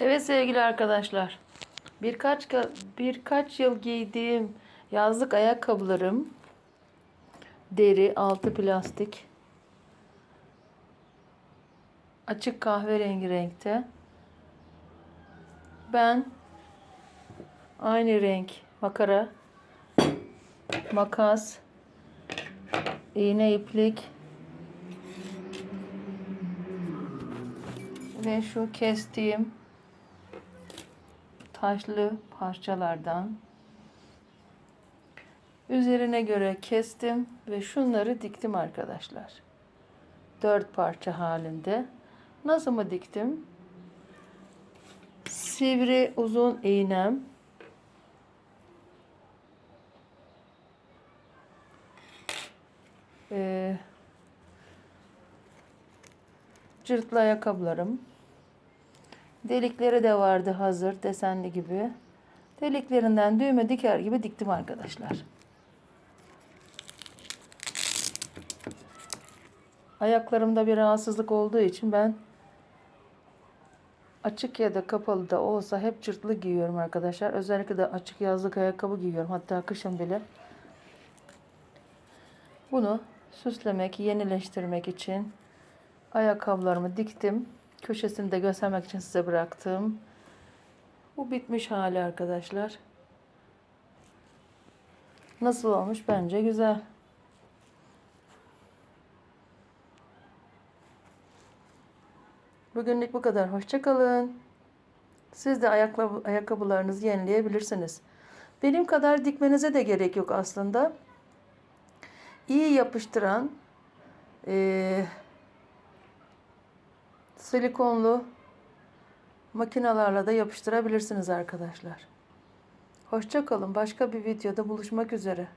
Evet sevgili arkadaşlar. Birkaç ka- birkaç yıl giydiğim yazlık ayakkabılarım deri, altı plastik. Açık kahverengi renkte. Ben aynı renk makara, makas, iğne iplik ve şu kestiğim taşlı parçalardan üzerine göre kestim ve şunları diktim arkadaşlar. Dört parça halinde. Nasıl mı diktim? Sivri uzun iğnem. Ee, cırtlı ayakkabılarım. Delikleri de vardı hazır desenli gibi. Deliklerinden düğme diker gibi diktim arkadaşlar. Ayaklarımda bir rahatsızlık olduğu için ben açık ya da kapalı da olsa hep cırtlı giyiyorum arkadaşlar. Özellikle de açık yazlık ayakkabı giyiyorum. Hatta kışın bile. Bunu süslemek, yenileştirmek için ayakkabılarımı diktim. Köşesini de göstermek için size bıraktım. Bu bitmiş hali arkadaşlar. Nasıl olmuş? Bence güzel. Bugünlük bu kadar. Hoşçakalın. Siz de ayakla- ayakkabılarınızı yenileyebilirsiniz. Benim kadar dikmenize de gerek yok aslında. İyi yapıştıran eee silikonlu makinalarla da yapıştırabilirsiniz arkadaşlar. Hoşça kalın. Başka bir videoda buluşmak üzere.